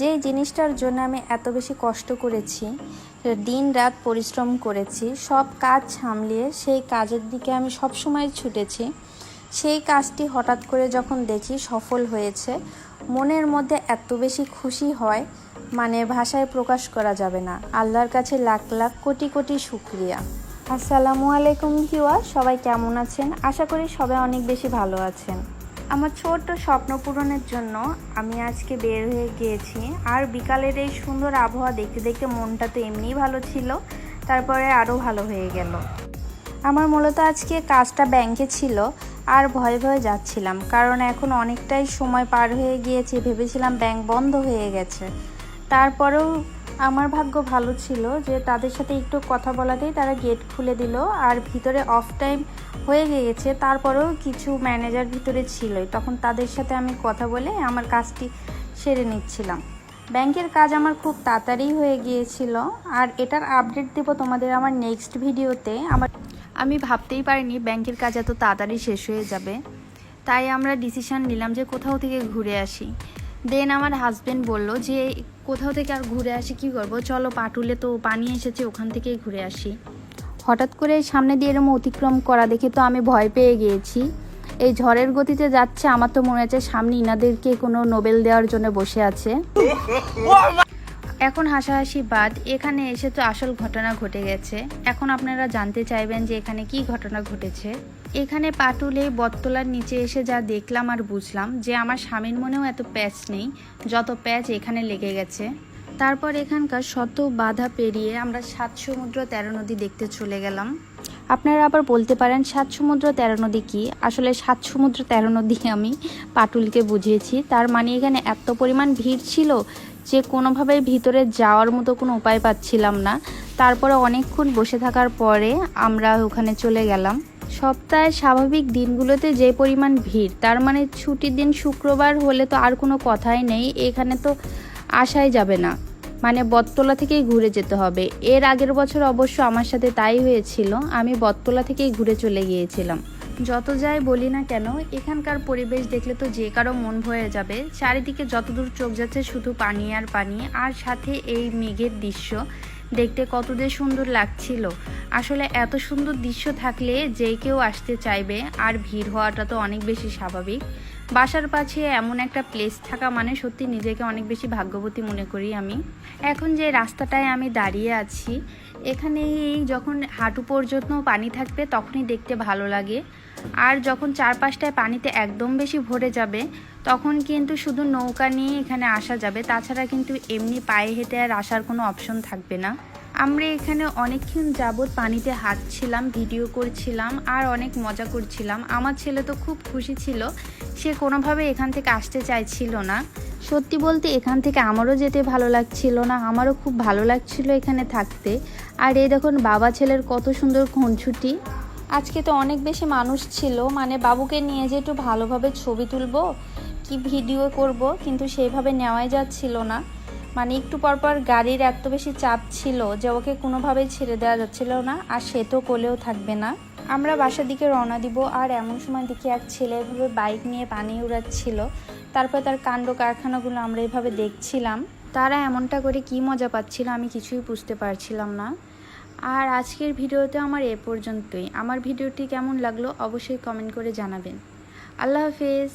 যে জিনিসটার জন্য আমি এত বেশি কষ্ট করেছি, দিন রাত পরিশ্রম করেছি, সব কাজ সামলিয়ে সেই কাজের দিকে আমি সব সময় ছুটেছি। সেই কাজটি হঠাৎ করে যখন দেখি সফল হয়েছে, মনের মধ্যে এত বেশি খুশি হয় মানে ভাষায় প্রকাশ করা যাবে না। আল্লাহর কাছে লাখ লাখ কোটি কোটি শুক্রিয়া। আসসালামু আলাইকুম ভিউয়া সবাই কেমন আছেন? আশা করি সবাই অনেক বেশি ভালো আছেন। আমার ছোট্ট স্বপ্ন পূরণের জন্য আমি আজকে বের হয়ে গিয়েছি। আর বিকালের এই সুন্দর আবহাওয়া দেখতে দেখতে মনটা তো এমনিই ভালো ছিল, তারপরে আরও ভালো হয়ে গেল। আমার মূলত আজকে কাজটা ব্যাংকে ছিল, আর ভয়ে ভয়ে যাচ্ছিলাম, কারণ এখন অনেকটাই সময় পার হয়ে গিয়েছে, ভেবেছিলাম ব্যাংক বন্ধ হয়ে গেছে। তারপরেও আমার ভাগ্য ভালো ছিল যে তাদের সাথে একটু কথা বলাতেই তারা গেট খুলে দিল আর ভিতরে অফ টাইম হয়ে গিয়েছে, তারপরেও কিছু ম্যানেজার ভিতরে ছিলই। তখন তাদের সাথে আমি কথা বলে আমার কাজটি সেরে নিচ্ছিলাম। ব্যাংকের কাজ আমার খুব তাড়াতাড়ি হয়ে গিয়েছিল আর এটার আপডেট দেবো তোমাদের আমার নেক্সট ভিডিওতে আমার আমি ভাবতেই পারিনি ব্যাংকের কাজ এত তাড়াতাড়ি শেষ হয়ে যাবে। তাই আমরা ডিসিশন নিলাম যে কোথাও থেকে ঘুরে আসি। দেন আমার হাজব্যান্ড বলল যে, কোথাও থেকে আর ঘুরে আসি, কি করব? চলো পাটুলে তো পানি এসেছে, ওখান থেকেই ঘুরে আসি। হঠাৎ করে সামনে দিয়ে এরম অতিক্রম করা দেখে তো আমি ভয় পেয়ে গিয়েছি। এই ঝড়ের গতিতে যাচ্ছে, আমার তো মনে হচ্ছে সামনে ইনাদেরকে কোনো নোবেল দেওয়ার জন্য বসে আছে। এখন হাসাহাসি বাদ, এখানে এসে তো আসল ঘটনা ঘটে গেছে। এখন আপনারা জানতে চাইবেন যে এখানে কি ঘটনা ঘটেছে। এখানে পাটুলে বটতলার নিচে এসে যা দেখলাম আর বুঝলাম যে আমার স্বামীর মনেও এত প্যাচ নেই, যত প্যাচ এখানে লেগে গেছে। তারপর এখানকার শত বাধা পেরিয়ে আমরা সাত সমুদ্র তেরো নদী দেখতে চলে গেলাম। আপনারা আবার বলতে পারেন, সাত সমুদ্র তেরো নদী কী? আসলে সাত সমুদ্র তেরো নদী আমি পাটুলকে বুঝিয়েছি। তার মানে এখানে এত পরিমাণ ভিড় ছিল যে কোনোভাবে ভিতরে যাওয়ার মতো কোনো উপায় পাচ্ছিলাম না। তারপরে অনেকক্ষণ বসে থাকার পরে আমরা ওখানে চলে গেলাম। সপ্তাহে স্বাভাবিক দিনগুলোতে যে পরিমাণ ভিড়, তার মানে ছুটির দিন শুক্রবার হলে তো আর কোনো কথাই নেই, এখানে তো আসাই যাবে না। মানে বটতলা থেকেই ঘুরে যেতে হবে। এর আগের বছর অবশ্য আমার সাথে তাই হয়েছিল। আমি বটতলা থেকেই ঘুরে চলে গিয়েছিলাম। যত যাই বলি না কেন, এখানকার পরিবেশ দেখলে তো যে কারও মন ভরে যাবে। চারিদিকে যতদূর চোখ যাচ্ছে শুধু পানি আর পানি, আর সাথে এই মেঘের দৃশ্য। দেখতে কত যে সুন্দর লাগছিল। আসলে এত সুন্দর দৃশ্য থাকলে যে কেউ আসতে চাইবে, আর ভিড় হওয়াটা তো অনেক বেশি স্বাভাবিক। বাসার পাশে এমন একটা প্লেস থাকা মানে সত্যি নিজেকে অনেক বেশি ভাগ্যবতী মনে করি আমি। এখন যে রাস্তাটায় আমি দাঁড়িয়ে আছি এখানে এই যখন হাঁটু পর্যন্ত পানি থাকবে তখনই দেখতে ভালো লাগে। আর যখন চারপাশটায় পানিতে একদম বেশি ভরে যাবে, তখন কিন্তু শুধু নৌকা নিয়ে এখানে আসা যাবে। তাছাড়া কিন্তু এমনি পায়ে হেঁটে আর আসার কোনো অপশন থাকবে না। আমরা এখানে অনেকক্ষণ যাবৎ পানিতে হাঁটছিলাম, ভিডিও করছিলাম আর অনেক মজা করছিলাম। আমার ছেলে তো খুব খুশি ছিল, সে কোনোভাবে এখান থেকে আসতে চাইছিল না। সত্যি বলতে এখান থেকে আমারও যেতে ভালো লাগছিল না, আমারও খুব ভালো লাগছিল এখানে থাকতে। আর এই দেখুন, বাবা ছেলের কত সুন্দর খুনছুটি আজকে তো অনেক বেশি মানুষ ছিল মানে বাবুকে নিয়ে যে একটু ভালোভাবে ছবি তুলবো, কি ভিডিও করব, কিন্তু সেইভাবে নেওয়াই যাচ্ছিল না। মানে একটু পরপর গাড়ির এত বেশি চাপ ছিল যে ওকে কোনোভাবেই ছেড়ে দেওয়া যাচ্ছিল না, আর সে তো কোলেও থাকবে না। আমরা বাসার দিকে রওনা দিব, আর এমন সময় দেখি এক ছেলে এভাবে বাইক নিয়ে পানি উড়াচ্ছিল। তারপর তার কাণ্ড কারখানাগুলো আমরা এভাবে দেখছিলাম। তারা এমনটা করে কি মজা পাচ্ছিল আমি কিছুই বুঝতে পারছিলাম না। আর আজকের ভিডিওতে আমার এ পর্যন্তই। আমার ভিডিওটি কেমন লাগল অবশ্যই কমেন্ট করে জানাবেন। আল্লাহ হাফেজ।